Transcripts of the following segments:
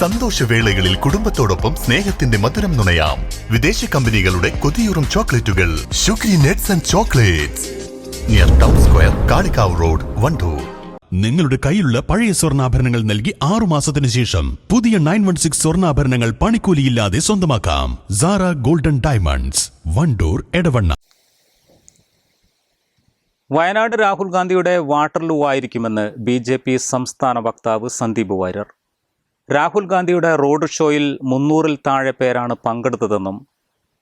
സന്തോഷവേളകളിൽ കുടുംബത്തോടൊപ്പം സ്നേഹത്തിന്റെ മധുരം നുണയാം. വിദേശ കമ്പനികളുടെ കൊതിയൂറും ചോക്ലേറ്റുകൾ. Shukri nuts and chocolates near town square Kalikavu road Wandoor. നിങ്ങളുടെ കയ്യിലുള്ള പഴയ സ്വർണാഭരണങ്ങൾ നൽകി ആറു മാസത്തിന് ശേഷം പുതിയ നയൻ വൺ സിക്സ് സ്വർണാഭരണങ്ങൾ പണിക്കൂലിയില്ലാതെ സ്വന്തമാക്കാം. Sara golden diamonds Wandoor Edavanna. Wayanad Rahul ഗാന്ധിയുടെ വാട്ടർലൂ ആയിരിക്കുമെന്ന് ബി ജെ പി സംസ്ഥാന വക്താവ് സന്ദീപ് വാര്യർ. രാഹുൽ ഗാന്ധിയുടെ റോഡ് ഷോയിൽ മുന്നൂറിൽ താഴെ പേരാണ് പങ്കെടുത്തതെന്നും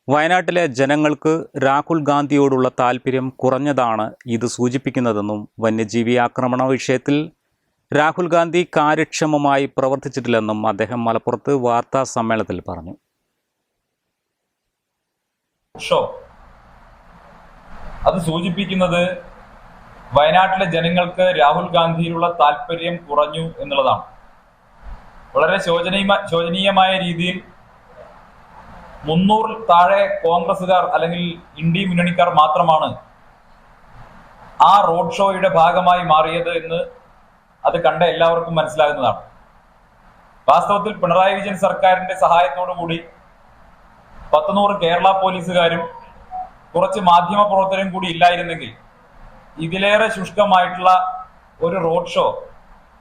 വയനാട്ടിലെ ജനങ്ങൾക്ക് രാഹുൽ ഗാന്ധിയോടുള്ള താൽപ്പര്യം കുറഞ്ഞതാണ് ഇത് സൂചിപ്പിക്കുന്നതെന്നും വന്യജീവി ആക്രമണ വിഷയത്തിൽ രാഹുൽ ഗാന്ധി കാര്യക്ഷമമായി പ്രവർത്തിച്ചിട്ടില്ലെന്നും അദ്ദേഹം മലപ്പുറത്ത് വാർത്താ സമ്മേളനത്തിൽ പറഞ്ഞു. അത് സൂചിപ്പിക്കുന്നത് വയനാട്ടിലെ ജനങ്ങൾക്ക് രാഹുൽ ഗാന്ധിയിലുള്ള താല്പര്യം കുറഞ്ഞു എന്നുള്ളതാണ്. വളരെ ശോചനീയ ശോചനീയമായ രീതിയിൽ മുന്നൂറിൽ താഴെ കോൺഗ്രസുകാർ അല്ലെങ്കിൽ ഇന്ത്യ മുന്നണിക്കാർ മാത്രമാണ് ആ റോഡ് ഷോയുടെ ഭാഗമായി മാറിയത് എന്ന് അത് കണ്ട എല്ലാവർക്കും മനസ്സിലാകുന്നതാണ്. വാസ്തവത്തിൽ പിണറായി വിജയൻ സർക്കാരിന്റെ സഹായത്തോടു കൂടി പത്തുനൂറ് കേരള പോലീസുകാരും കുറച്ച് മാധ്യമ പ്രവർത്തകരും കൂടി ഇല്ലായിരുന്നെങ്കിൽ ഇതിലേറെ ശുഷ്കമായിട്ടുള്ള ഒരു റോഡ് ഷോ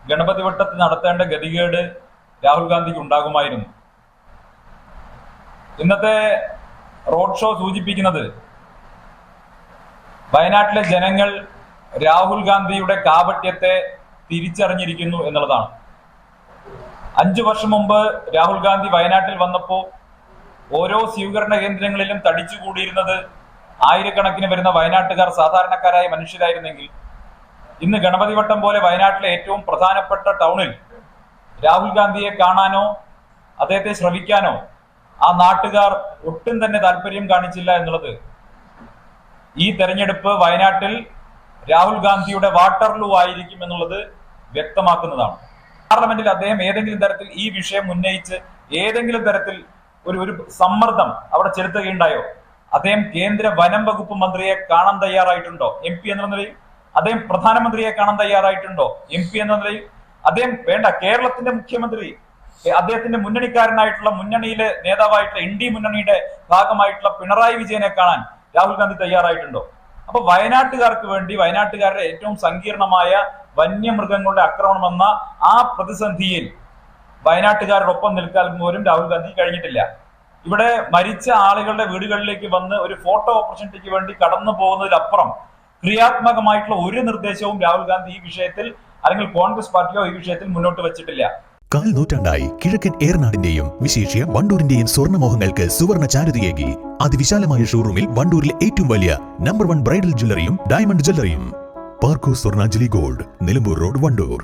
ഗണപതി വട്ടത്ത് നടത്തേണ്ട ഗതികേട് രാഹുൽ ഗാന്ധിക്ക് ഉണ്ടാകുമായിരുന്നു. ഇന്നത്തെ റോഡ് ഷോ സൂചിപ്പിക്കുന്നത് വയനാട്ടിലെ ജനങ്ങൾ രാഹുൽ ഗാന്ധിയുടെ കാപട്യത്തെ തിരിച്ചറിഞ്ഞിരിക്കുന്നു എന്നുള്ളതാണ്. അഞ്ചു വർഷം മുമ്പ് രാഹുൽ ഗാന്ധി വയനാട്ടിൽ വന്നപ്പോൾ ഓരോ സ്വീകരണ കേന്ദ്രങ്ങളിലും തടിച്ചുകൂടിയിരുന്നത് ആയിരക്കണക്കിന് വരുന്ന വയനാട്ടുകാർ സാധാരണക്കാരായ മനുഷ്യരായിരുന്നെങ്കിൽ ഇന്ന് ഗണപതിവട്ടം പോലെ വയനാട്ടിലെ ഏറ്റവും പ്രധാനപ്പെട്ട ടൗണിൽ രാഹുൽ ഗാന്ധിയെ കാണാനോ അദ്ദേഹത്തെ ശ്രവിക്കാനോ ആ നാട്ടുകാർ ഒട്ടും തന്നെ താല്പര്യം കാണിച്ചില്ല എന്നുള്ളത്. ഈ തെരഞ്ഞെടുപ്പ് വയനാട്ടിൽ രാഹുൽ ഗാന്ധിയുടെ വാട്ടർലൂ ആയിരിക്കും എന്നുള്ളത് വ്യക്തമാക്കുന്നതാണ്. പാർലമെന്റിൽ അദ്ദേഹം ഏതെങ്കിലും തരത്തിൽ ഈ വിഷയം ഉന്നയിച്ച് ഏതെങ്കിലും തരത്തിൽ ഒരു ഒരു സമ്മർദ്ദം അവിടെ ചെലുത്തുകയുണ്ടായോ? അദ്ദേഹം കേന്ദ്ര വനം വകുപ്പ് മന്ത്രിയെ കാണാൻ തയ്യാറായിട്ടുണ്ടോ? എം പി എന്ന നിലയിൽ? അദ്ദേഹം പ്രധാനമന്ത്രിയെ കാണാൻ തയ്യാറായിട്ടുണ്ടോ? എം പി എന്ന നിലയിൽ? അദ്ദേഹം വേണ്ട കേരളത്തിന്റെ മുഖ്യമന്ത്രി അദ്ദേഹത്തിന്റെ മുന്നണിക്കാരനായിട്ടുള്ള മുന്നണിയിലെ നേതാവായിട്ടുള്ള എൻ ഡി മുന്നണിയുടെ ഭാഗമായിട്ടുള്ള പിണറായി വിജയനെ കാണാൻ രാഹുൽ ഗാന്ധി തയ്യാറായിട്ടുണ്ടോ? അപ്പൊ വയനാട്ടുകാർക്ക് വേണ്ടി വയനാട്ടുകാരുടെ ഏറ്റവും സങ്കീർണമായ വന്യമൃഗങ്ങളുടെ ആക്രമണം എന്ന ആ പ്രതിസന്ധിയിൽ വയനാട്ടുകാരോടൊപ്പം നിൽക്കാൻ പോലും രാഹുൽ ഗാന്ധി കഴിഞ്ഞിട്ടില്ല. ഇവിടെ മരിച്ച ആളുകളുടെ വീടുകളിലേക്ക് വന്ന് ഒരു ഫോട്ടോ ഓപ്പർച്യൂണിറ്റിക്ക് വേണ്ടി കടന്നു പോകുന്നതിലപ്പുറം ക്രിയാത്മകമായിട്ടുള്ള ഒരു നിർദ്ദേശവും രാഹുൽ ഗാന്ധി ഈ വിഷയത്തിൽ അല്ലെങ്കിൽ കോൺഗ്രസ് പാർട്ടിയോ ഈ വിഷയത്തിൽ മുന്നോട്ട് വെച്ചിട്ടില്ല. കാൽ നൂറ്റാണ്ടായി കിഴക്കൻ ഏറനാടിന്റെയും വിശേഷ്യ വണ്ടൂരിന്റെയും സ്വർണമോഹങ്ങൾക്ക് സുവർണ ചാരുതയേകി അതിവിശാലമായ ഷോറൂമിൽ വണ്ടൂരിലെ ഏറ്റവും വലിയ നമ്പർ വൺ ബ്രൈഡൽ ജ്വല്ലറിയും diamond ജ്വല്ലറിയും. Parco Swarnanjali gold Nilambur road Wandoor.